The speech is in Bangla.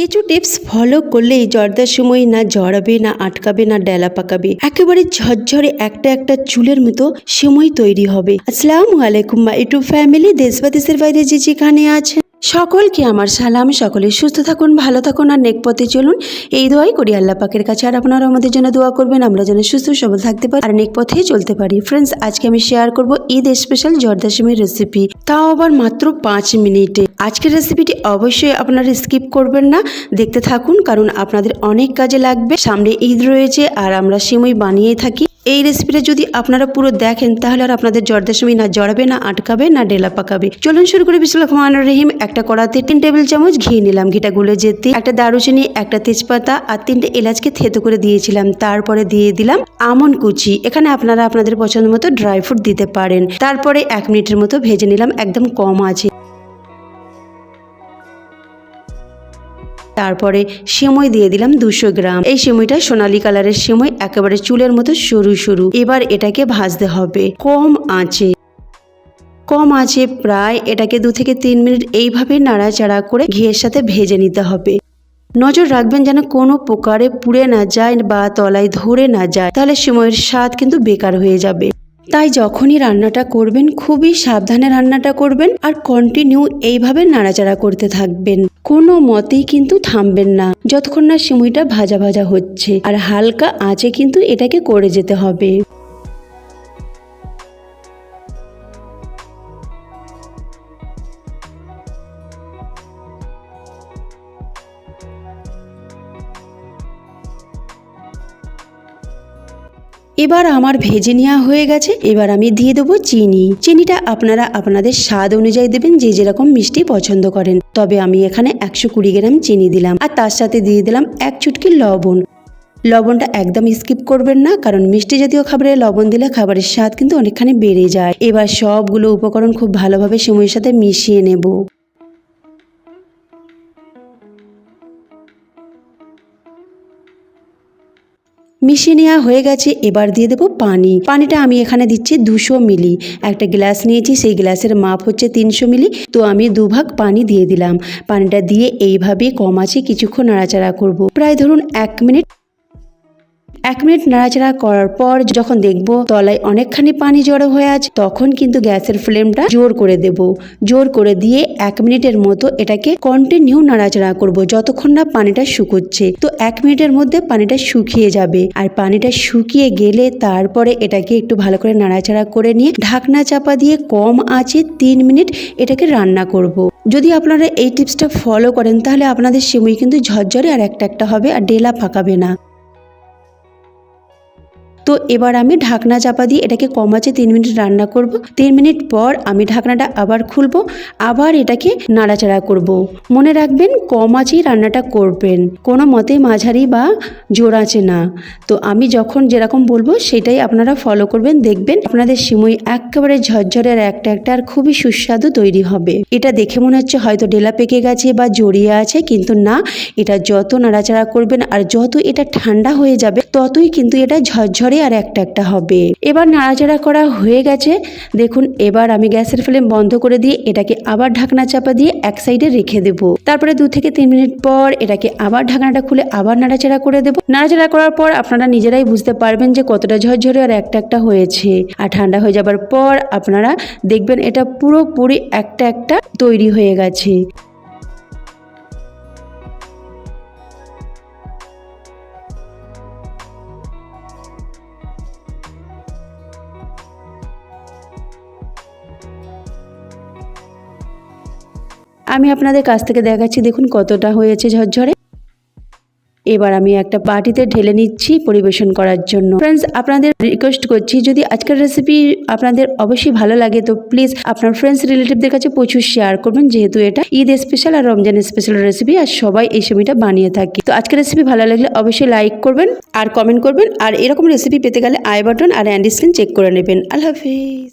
কিছু টিপস ফলো করলেই জর্দার সময় না জড়াবে, না আটকাবে, না ডেলা পাকাবে। একেবারে ঝরঝরে একটা একটা চুলের মতো সময় তৈরি হবে। আসসালামু আলাইকুম মা ইউটিউব ফ্যামিলি দেশবাদেশের বাইরে যে যেখানে আছে সকলকে আমার সালাম, সকলে সুস্থ থাকুন, ভালো থাকুন আর নেক পথে চলুন। এই দোয়াই করি আল্লাহ পাকের কাছে। আর আপনারা আমাদের জন্য দোয়া করবেন, আমরা যেন সুস্থ সবল থাকতে পারি আর নেক পথেই চলতে পারি। ফ্রেন্ডস আজকে আমি শেয়ার করব ঈদ স্পেশাল জর্দাসিমের রেসিপি তাও আবার মাত্র পাঁচ মিনিটে। আজকের রেসিপিটি অবশ্যই আপনারা স্কিপ করবেন না। দেখতে থাকুন, কারণ আপনাদের অনেক কাজে লাগবে। সামনে ঈদ রয়েছে আর আমরা সিমই বানিয়েই থাকি। এই রেসিপিটা যদি আপনারা পুরো দেখেন, তাহলে আর আপনাদের জর্দাসমি না জড়াবে, না আটকাবে, না ডেলা পাকাবে। চলুন শুরু করে। বিসমুল্লাহ রহমান রহিম। একটা কড়াতে তিন টেবিল চামচ ঘি নিলাম। ঘিটা গুলে যেতে একটা দারুচিনি, একটা তেজপাতা আর তিনটে এলাচকে থেতো করে দিয়েছিলাম। তারপরে দিয়ে দিলাম আমন কুচি। এখানে আপনারা আপনাদের পছন্দ মতো ড্রাই ফ্রুট দিতে পারেন। তারপরে এক মিনিটের মতো ভেজে নিলাম। একদম কম আছে। তারপরে সেমই দিয়ে দিলাম দুশো গ্রাম। এই সেমইটা সোনালি কালারের সেমই, একেবারে চুলের মতো সরু সরু। এবার এটাকে ভাজতে হবে। কম আঁচে। কম আঁচে প্রায় এটাকে দু থেকে তিন মিনিট এইভাবে নাড়াচাড়া করে ঘিয়ের সাথে ভেজে নিতে হবে। নজর রাখবেন যেন কোনো প্রকারে পুড়ে না যায় বা তলায় ধরে না যায়, তাহলে সময়ের স্বাদ কিন্তু বেকার হয়ে যাবে। তাই যখনই রান্নাটা করবেন, খুবই সাবধানে রান্নাটা করবেন আর কন্টিনিউ এইভাবে নাড়াচাড়া করতে থাকবেন। কোনো মতেই কিন্তু থামবেন না। যতক্ষণ না সিমুইটা ভাজা ভাজা হচ্ছে। আর হালকা আঁচে কিন্তু এটাকে করে যেতে হবে। এবার আমার ভেজে নেওয়া হয়ে গেছে। এবার আমি দিয়ে দেবো চিনি। চিনিটা আপনারা আপনাদের স্বাদ অনুযায়ী দেবেন, যে যেরকম মিষ্টি পছন্দ করেন। তবে আমি এখানে একশো কুড়ি গ্রাম চিনি দিলাম। আর তার সাথে দিয়ে দিলাম এক চুটকি লবণ। লবণটা একদম স্কিপ করবেন না, কারণ মিষ্টি জাতীয় খাবারে লবণ দিলে খাবারের স্বাদ কিন্তু অনেকখানি বেড়ে যায়। এবার সবগুলো উপকরণ খুব ভালোভাবে সময়ের সাথে মিশিয়ে নেব। মিশিয়ে নেওয়া হয়ে গেছে, এবার দিয়ে দেবো পানি। পানিটা আমি এখানে দিচ্ছি দুশো মিলি। একটা গ্লাস নিয়েছি, সেই গ্লাসের মাপ হচ্ছে তিনশো মিলি। তো আমি দুভাগ পানি দিয়ে দিলাম। পানিটা দিয়ে এইভাবে কম আছে, কিছুক্ষণ নাড়াচাড়া করব। প্রায় ধরুন এক মিনিট এক মিনিট নাড়াচাড়া করার পর যখন দেখব তলায় অনেকখানি পানি জড়ো হয়ে আছে, তখন কিন্তু গ্যাসের ফ্লেমটা জোর করে দেব। জোর করে দিয়ে এক মিনিটের মতো এটাকে কন্টিনিউ নাড়াচাড়া করব যতক্ষণ না পানিটা শুকোচ্ছে। তো এক মিনিটের মধ্যে পানিটা শুকিয়ে যাবে। আর পানিটা শুকিয়ে গেলে তারপরে এটাকে একটু ভালো করে নাড়াচাড়া করে নিয়ে ঢাকনা চাপা দিয়ে কম আছে তিন মিনিট এটাকে রান্না করব। যদি আপনারা এই টিপসটা ফলো করেন, তাহলে আপনাদের সেমই কিন্তু ঝরঝরে আর একটা একটা হবে আর ডেলা ফাঁকাবে না। তো এবার আমি ঢাকনা চাপা দিয়ে এটাকে কম আছে তিন মিনিট রান্না করব। তিন মিনিট পর আমি ঢাকনাটা আবার খুলব, আবার এটাকে নাড়াচাড়া করব। মনে রাখবেন, কম আঁচেই রান্নাটা করবেন, কোনো মতেই মাঝারি বা জোর আছে না। তো আমি যখন যেরকম বলব, সেটাই আপনারা ফলো করবেন, দেখবেন আপনাদের সিমই একেবারে ঝরঝরের একটা একটা আর খুবই সুস্বাদু তৈরি হবে। এটা দেখে মনে হচ্ছে হয়তো ডেলা পেকে গেছে বা জড়িয়ে আছে, কিন্তু না, এটা যত নাড়াচাড়া করবেন আর যত এটা ঠান্ডা হয়ে যাবে, ততই কিন্তু এটা ঝরঝরে আর একটা একটা হবে। এবার নাড়াচাড়া করা হয়ে গেছে। দেখুন, এবার আমি গ্যাসের ফ্লেম বন্ধ করে দিয়ে এটাকে আবার ঢাকনা চাপা দিয়ে এক সাইডে রেখে দেবো। তারপরে দু থেকে তিন মিনিট পর এটাকে আবার ঢাকনাটা খুলে আবার নাড়াচাড়া করে দেবো। নাড়াচাড়া করার পর আপনারা নিজেরাই বুঝতে পারবেন যে কতটা ঝরঝরে আর একটা একটা হয়েছে। আর ঠান্ডা হয়ে যাবার পর আপনারা দেখবেন এটা পুরোপুরি একটা একটা তৈরি হয়ে গেছে। আমি আপনাদের কাছ থেকে দেখাচ্ছি, দেখুন কতটা হয়েছে ঝরঝরে। এবার আমি একটা বাটিতে ঢেলে নিচ্ছি পরিবেশন করার জন্য। ফ্রেন্ডস আপনাদের রিকোয়েস্ট করছি, যদি আজকের রেসিপি আপনাদের অবশ্যই ভালো লাগে, তো প্লিজ আপনার ফ্রেন্ডস রিলেটিভদের কাছে প্রচুর শেয়ার করবেন, যেহেতু এটা ঈদ স্পেশাল আর রমজান স্পেশাল রেসিপি আর সবাই এই সময়টা বানিয়ে থাকে। তো আজকের রেসিপি ভালো লাগলে অবশ্যই লাইক করবেন, আর কমেন্ট করবেন, আর এরকম রেসিপি পেতে গেলে আই বাটন আর অ্যান্ড স্ক্রিন চেক করে নেবেন। আল্লাহ হাফিজ।